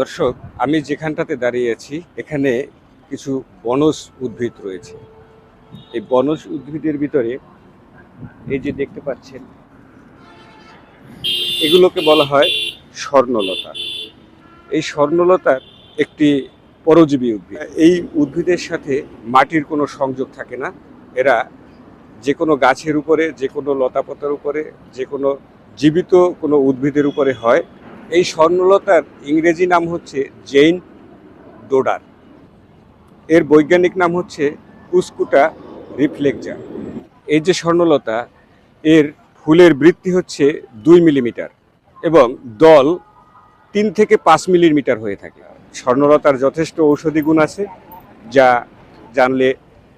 দর্শক, আমি যেখানটাতে দাঁড়িয়ে আছি, এখানে কিছু বনজ উদ্ভিদ রয়েছে। এই বনজ উদ্ভিদের ভিতরে এই যে দেখতে পাচ্ছেন, এগুলোকে বলা হয় স্বর্ণলতা। এই স্বর্ণলতার একটি পরজীবী উদ্ভিদ। এই উদ্ভিদের সাথে মাটির কোনো সংযোগ থাকে না। এরা যে কোনো গাছের উপরে যে কোনো লতাপাতার উপরে যে কোনো জীবিত কোনো উদ্ভিদের উপরে হয়। এই স্বর্ণলতার ইংরেজি নাম হচ্ছে জেইন ডোডার। এর বৈজ্ঞানিক নাম হচ্ছে কুসকুটা রিফ্লেক্সা এই যে স্বর্ণলতা, এর ফুলের বৃত্তি হচ্ছে দুই মিলিমিটার এবং দল তিন থেকে পাঁচ মিলিমিটার হয়ে থাকে। স্বর্ণলতার যথেষ্ট ঔষধি গুণ আছে, যা জানলে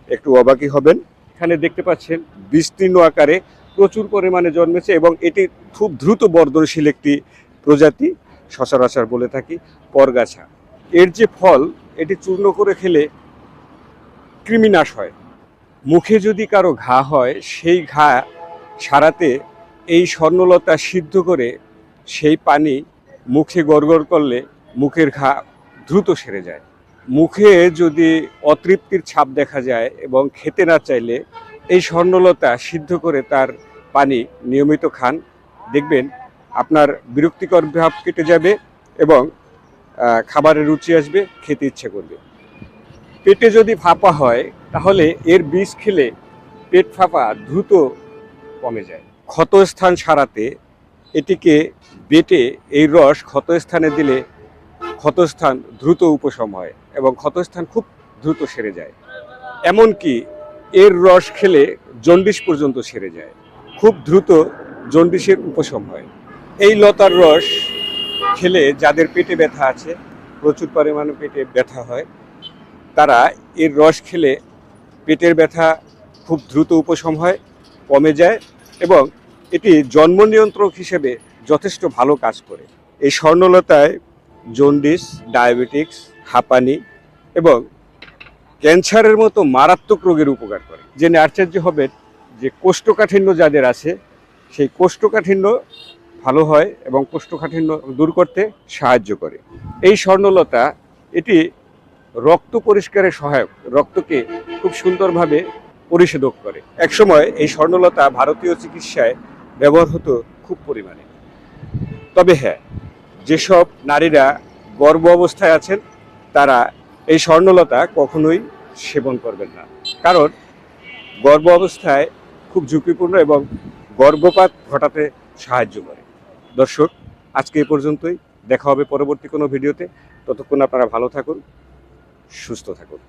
একটু অবাকই হবেন। এখানে দেখতে পাচ্ছেন, বিস্তীর্ণ আকারে প্রচুর পরিমাণে জন্মেছে এবং এটি খুব দ্রুত বর্ধনশীল একটি প্রজাতি সচরাচর বলে থাকি পরগাছা। এর যে ফল, এটি চূর্ণ করে খেলে কৃমিনাশ হয়। মুখে যদি কারও ঘা হয়, সেই ঘা সারাতে এই স্বর্ণলতা সিদ্ধ করে সেই পানি মুখে গড়গড় করলে মুখের ঘা দ্রুত সেরে যায়। মুখে যদি অতৃপ্তির ছাপ দেখা যায় এবং খেতে না চাইলে এই স্বর্ণলতা সিদ্ধ করে তার পানি নিয়মিত খান, দেখবেন আপনার বিরক্তিকর ভাব কেটে যাবে এবং খাবারের রুচি আসবে, খেতে ইচ্ছে করবে। পেটে যদি ফাঁপা হয়, তাহলে এর বীজ খেলে পেট ফাঁপা দ্রুত কমে যায়। ক্ষতস্থান সারাতে এটিকে বেটে এই রস ক্ষতস্থানে দিলে ক্ষতস্থান দ্রুত উপশম হয় এবং ক্ষতস্থান খুব দ্রুত সেরে যায়। এমনকি এর রস খেলে জন্ডিস পর্যন্ত সেরে যায়। খুব দ্রুত জন্ডিসের উপশম হয়। এই লতার রস খেলে যাদের পেটে ব্যথা আছে, প্রচুর পরিমাণে পেটে ব্যথা হয়, তারা এর রস খেলে পেটের ব্যথা খুব দ্রুত উপশম হয়, কমে যায় এবং এটি জন্ম নিয়ন্ত্রক হিসেবে যথেষ্ট ভালো কাজ করে। এই স্বর্ণলতায় জন্ডিস, ডায়াবেটিক্স, হাঁপানি এবং ক্যান্সারের মতো মারাত্মক রোগের উপকার করে। জেনে আশ্চর্য হবেন যে কোষ্ঠকাঠিন্য যাদের আছে, সেই কোষ্ঠকাঠিন্য ভালো হয় এবং কোষ্ঠকাঠিন্য দূর করতে সাহায্য করে। এই স্বর্ণলতা, এটি রক্ত পরিষ্কারে সহায়ক, রক্তকে খুব সুন্দরভাবে পরিশোধক করে। একসময় এই স্বর্ণলতা ভারতীয় চিকিৎসায় ব্যবহার হতো খুব পরিমাণে। তবে হ্যাঁ যেসব নারীরা গর্ভ অবস্থায় আছেন, তারা এই স্বর্ণলতা কখনোই সেবন করবেন না। কারণ গর্ভ অবস্থায় খুব ঝুঁকিপূর্ণ এবং গর্ভপাত ঘটাতে সাহায্য করে। দর্শক, আজকে এ পর্যন্তই। দেখা হবে পরবর্তী কোনো ভিডিওতে। ততক্ষণ আপনারা ভালো থাকুন, সুস্থ থাকুন।